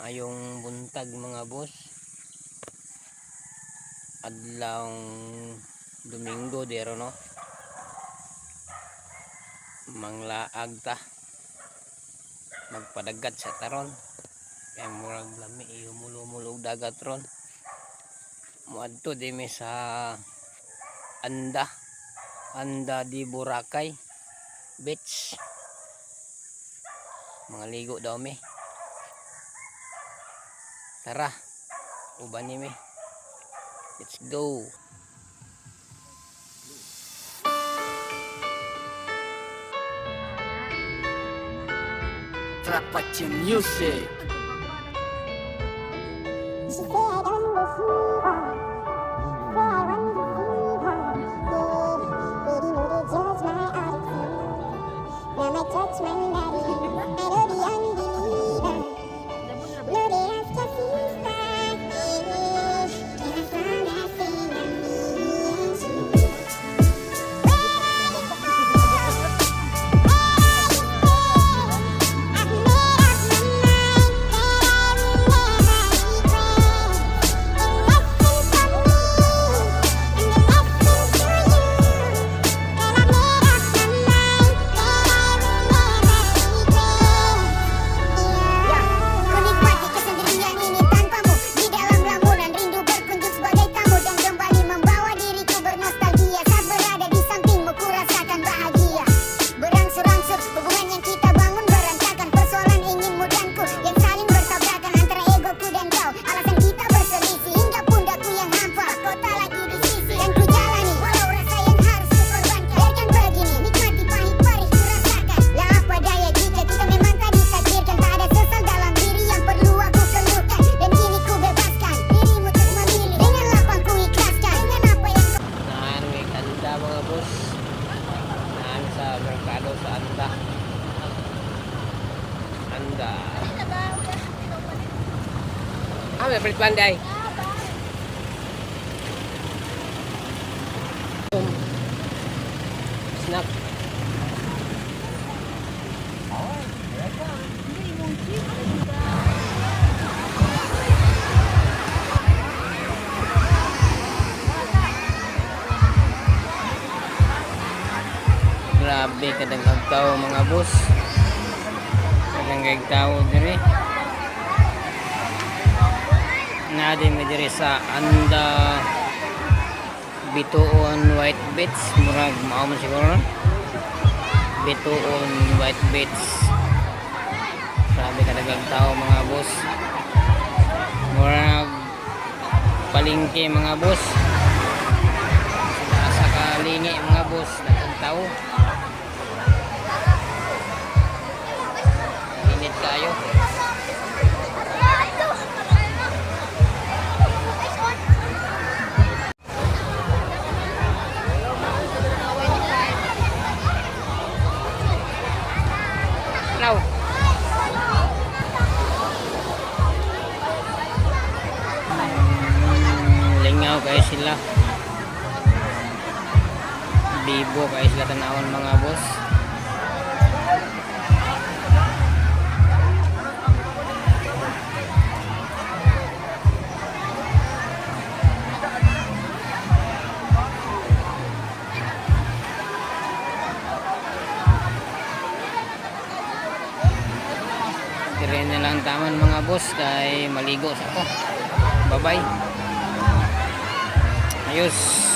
ayong buntag mga boss. Adlawng Domingo dero no? Manglaag ta. Magpadagat sa taron. Kaya murag lami umulumulog dagat ron. Muadto di mi sa Anda. Anda di Boracay. Beach. Mga ligo daw mi tara. Uban ni mi. Let's go. Trapace Music Anda Ah, may free panday Snack Grabe kadang tao mga boss. Kadang tao diri. Na di mi diri sa Anda Bituon White Beach murag mao man siguro. Bituon White Beach. Grabe kadang tao mga boss. Murag palingki mga boss. Sa kalingi mga boss daghang tao. Kayo sila. Bibo kayo sila tanawon mga boss. Dire na lang taman mga boss kay maligo sa ako. Bye bye. Ayos.